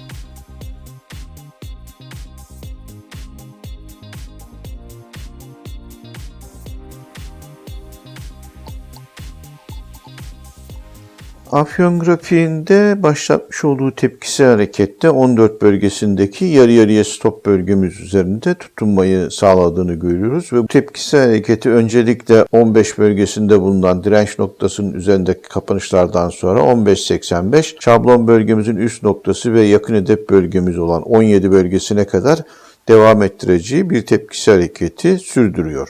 Thank you Afyon grafiğinde başlatmış olduğu tepkisi harekette 14 bölgesindeki yarı yarıya stop bölgemiz üzerinde tutunmayı sağladığını görüyoruz. Ve bu tepkisi hareketi öncelikle 15 bölgesinde bulunan direnç noktasının üzerindeki kapanışlardan sonra 15.85 şablon bölgemizin üst noktası ve yakın hedef bölgemiz olan 17 bölgesine kadar devam ettireceği bir tepkisi hareketi sürdürüyor.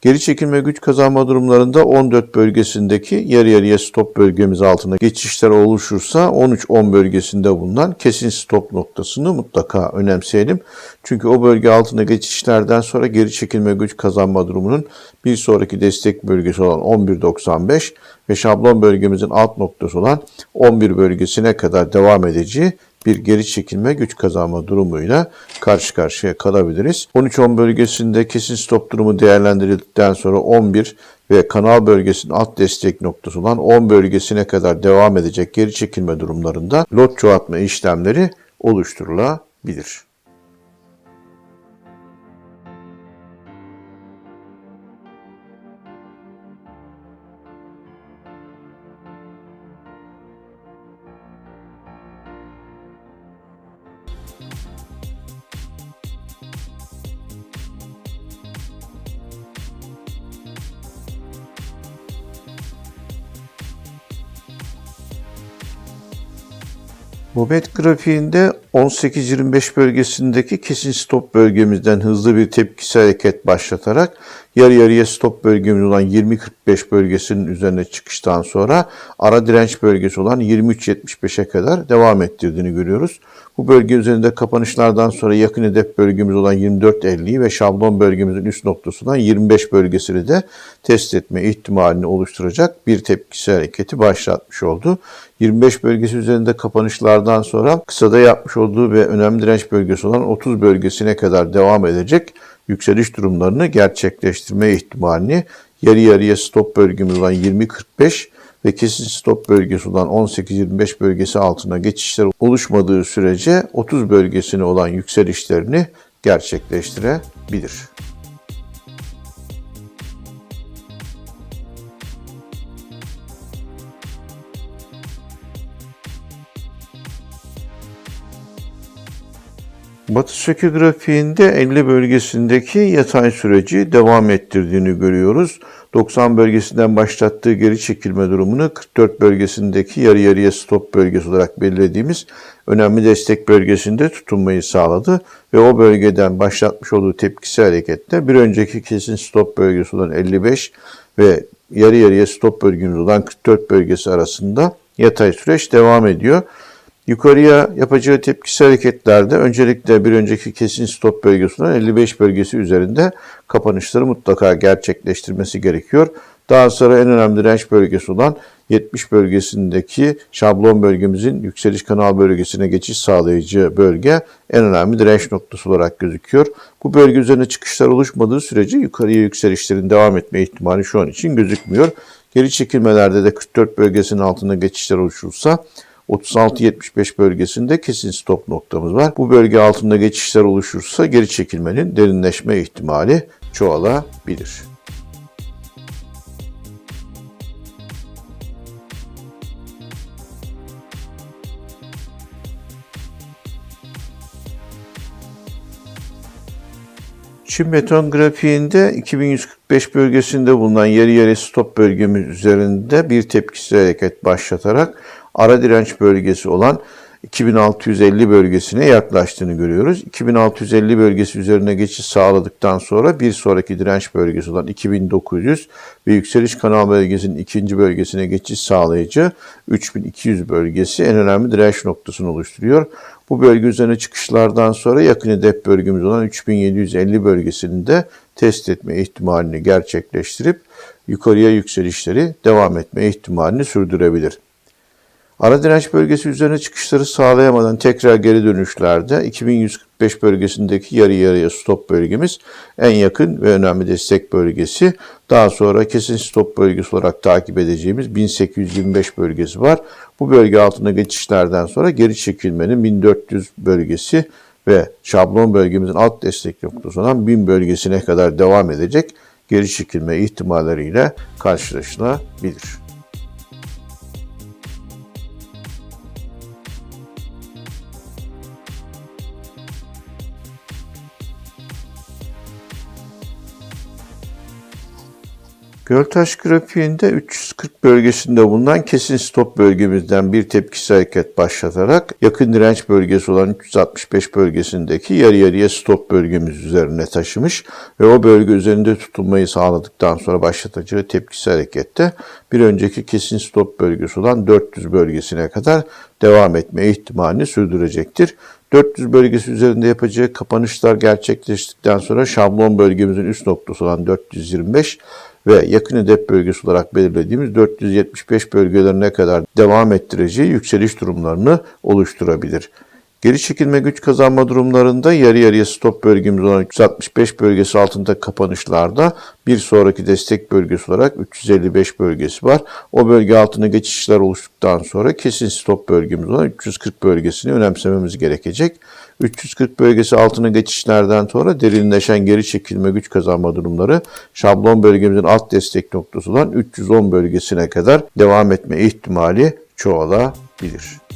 Geri çekilme güç kazanma durumlarında 14 bölgesindeki yarı yarıya stop bölgemiz altında geçişler oluşursa 13-10 bölgesinde bulunan kesin stop noktasını mutlaka önemseyelim. Çünkü o bölge altında geçişlerden sonra geri çekilme güç kazanma durumunun bir sonraki destek bölgesi olan 11.95 ve şablon bölgemizin alt noktası olan 11 bölgesine kadar devam edeceği bir geri çekilme güç kazanma durumuyla karşı karşıya kalabiliriz. 13-10 bölgesinde kesin stop durumu değerlendirildikten sonra 11 ve kanal bölgesinin alt destek noktası olan 10 bölgesine kadar devam edecek geri çekilme durumlarında lot çoğaltma işlemleri oluşturulabilir. Mobet grafiğinde 18-25 bölgesindeki kesin stop bölgemizden hızlı bir tepkisi hareket başlatarak yarı yarıya stop bölgemiz olan 20-45 bölgesinin üzerine çıkıştan sonra ara direnç bölgesi olan 23-75'e kadar devam ettirdiğini görüyoruz. Bu bölge üzerinde kapanışlardan sonra yakın hedef bölgemiz olan 24.50'yi ve şablon bölgemizin üst noktası olan 25 bölgesini de test etme ihtimalini oluşturacak bir tepkisi hareketi başlatmış oldu. 25 bölgesi üzerinde kapanışlardan sonra kısada yapmış olduğu ve önemli direnç bölgesi olan 30 bölgesine kadar devam edecek yükseliş durumlarını gerçekleştirme ihtimalini yarı yarıya stop bölgemiz olan 20-45 ve kesin stop bölgesi olan 18-25 bölgesi altına geçişler oluşmadığı sürece 30 bölgesine olan yükselişlerini gerçekleştirebilir. Batı sökü grafiğinde 50 bölgesindeki yatay süreci devam ettirdiğini görüyoruz. 90 bölgesinden başlattığı geri çekilme durumunu 44 bölgesindeki yarı yarıya stop bölgesi olarak belirlediğimiz önemli destek bölgesinde tutunmayı sağladı ve o bölgeden başlatmış olduğu tepkisi harekette bir önceki kesin stop bölgesi olan 55 ve yarı yarıya stop bölgemiz olan 44 bölgesi arasında yatay süreç devam ediyor. Yukarıya yapacağı tepkisi hareketlerde öncelikle bir önceki kesin stop bölgesinden 55 bölgesi üzerinde kapanışları mutlaka gerçekleştirmesi gerekiyor. Daha sonra en önemli direnç bölgesi olan 70 bölgesindeki şablon bölgemizin yükseliş kanal bölgesine geçiş sağlayıcı bölge en önemli direnç noktası olarak gözüküyor. Bu bölge üzerine çıkışlar oluşmadığı sürece yukarıya yükselişlerin devam etme ihtimali şu an için gözükmüyor. Geri çekilmelerde de 44 bölgesinin altında geçişler oluşursa 36-75 bölgesinde kesin stop noktamız var. Bu bölge altında geçişler oluşursa geri çekilmenin derinleşme ihtimali çoğalabilir. Çin beton grafiğinde 2145 bölgesinde bulunan yarı yarı stop bölgemiz üzerinde bir tepkisi hareket başlatarak ara direnç bölgesi olan 2650 bölgesine yaklaştığını görüyoruz. 2650 bölgesi üzerine geçiş sağladıktan sonra bir sonraki direnç bölgesi olan 2900 ve yükseliş kanal bölgesinin ikinci bölgesine geçiş sağlayıcı 3200 bölgesi en önemli direnç noktasını oluşturuyor. Bu bölge üzerine çıkışlardan sonra yakın hedef bölgemiz olan 3750 bölgesini de test etme ihtimalini gerçekleştirip yukarıya yükselişleri devam etme ihtimalini sürdürebilir. Ara direnç bölgesi üzerine çıkışları sağlayamadan tekrar geri dönüşlerde 2145 bölgesindeki yarı yarıya stop bölgemiz en yakın ve önemli destek bölgesi. Daha sonra kesin stop bölgesi olarak takip edeceğimiz 1825 bölgesi var. Bu bölge altına geçişlerden sonra geri çekilmenin 1400 bölgesi ve şablon bölgemizin alt destek noktası olan 1000 bölgesine kadar devam edecek geri çekilme ihtimalleriyle karşılaşılabilir. Göltaş grafiğinde 340 bölgesinde bulunan kesin stop bölgemizden bir tepkisi hareket başlatarak yakın direnç bölgesi olan 365 bölgesindeki yarı yarıya stop bölgemiz üzerine taşımış ve o bölge üzerinde tutulmayı sağladıktan sonra başlatacağı tepkisi harekette bir önceki kesin stop bölgesi olan 400 bölgesine kadar devam etme ihtimalini sürdürecektir. 400 bölgesi üzerinde yapacağı kapanışlar gerçekleştikten sonra şablon bölgemizin üst noktası olan 425 ve yakın hedef bölgesi olarak belirlediğimiz 475 bölgelerine kadar devam ettireceği yükseliş durumlarını oluşturabilir. Geri çekilme güç kazanma durumlarında yarı yarıya stop bölgemiz olan 365 bölgesi altında kapanışlarda bir sonraki destek bölgesi olarak 355 bölgesi var. O bölge altına geçişler oluştuktan sonra kesin stop bölgemiz olan 340 bölgesini önemsememiz gerekecek. 340 bölgesi altına geçişlerden sonra derinleşen geri çekilme güç kazanma durumları şablon bölgemizin alt destek noktası olan 310 bölgesine kadar devam etme ihtimali çoğalabilir.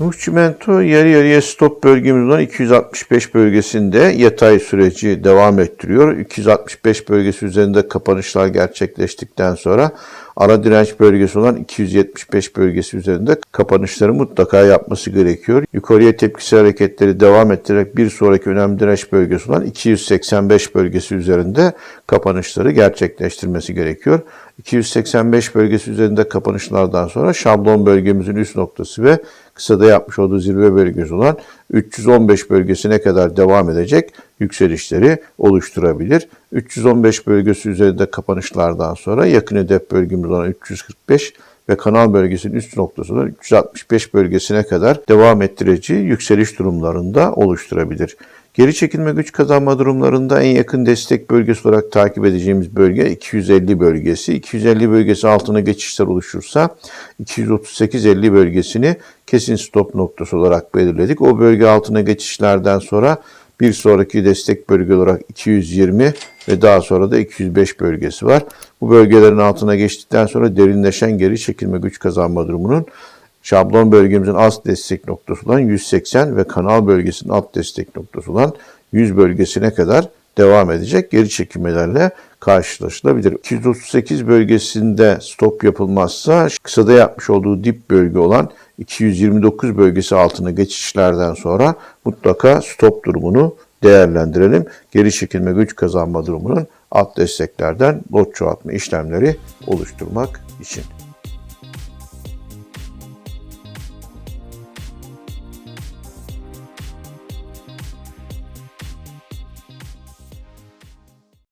Nuh Çimento yarı yarıya stop bölgemiz olan 265 bölgesinde yatay süreci devam ettiriyor. 265 bölgesi üzerinde kapanışlar gerçekleştikten sonra ara direnç bölgesi olan 275 bölgesi üzerinde kapanışları mutlaka yapması gerekiyor. Yukarıya tepkisi hareketleri devam ettirerek bir sonraki önemli direnç bölgesi olan 285 bölgesi üzerinde kapanışları gerçekleştirmesi gerekiyor. 285 bölgesi üzerinde kapanışlardan sonra şablon bölgemizin üst noktası ve kısada yapmış olduğu zirve bölgesi olan 315 bölgesine kadar devam edecek yükselişleri oluşturabilir. 315 bölgesi üzerinde kapanışlardan sonra yakın hedef bölgemiz olan 345 ve kanal bölgesinin üst noktası olan 365 bölgesine kadar devam ettireceği yükseliş durumlarında oluşturabilir. Geri çekilme güç kazanma durumlarında en yakın destek bölgesi olarak takip edeceğimiz bölge 250 bölgesi. 250 bölgesi altına geçişler oluşursa 238-50 bölgesini kesin stop noktası olarak belirledik. O bölge altına geçişlerden sonra bir sonraki destek bölge olarak 220 ve daha sonra da 205 bölgesi var. Bu bölgelerin altına geçtikten sonra derinleşen geri çekilme güç kazanma durumunun şablon bölgemizin alt destek noktası olan 180 ve kanal bölgesinin alt destek noktası olan 100 bölgesine kadar devam edecek geri çekilmelerle karşılaşılabilir. 238 bölgesinde stop yapılmazsa kısada yapmış olduğu dip bölge olan 229 bölgesi altına geçişlerden sonra mutlaka stop durumunu değerlendirelim. Geri çekilme güç kazanma durumunun alt desteklerden lot çoğaltma işlemleri oluşturmak için.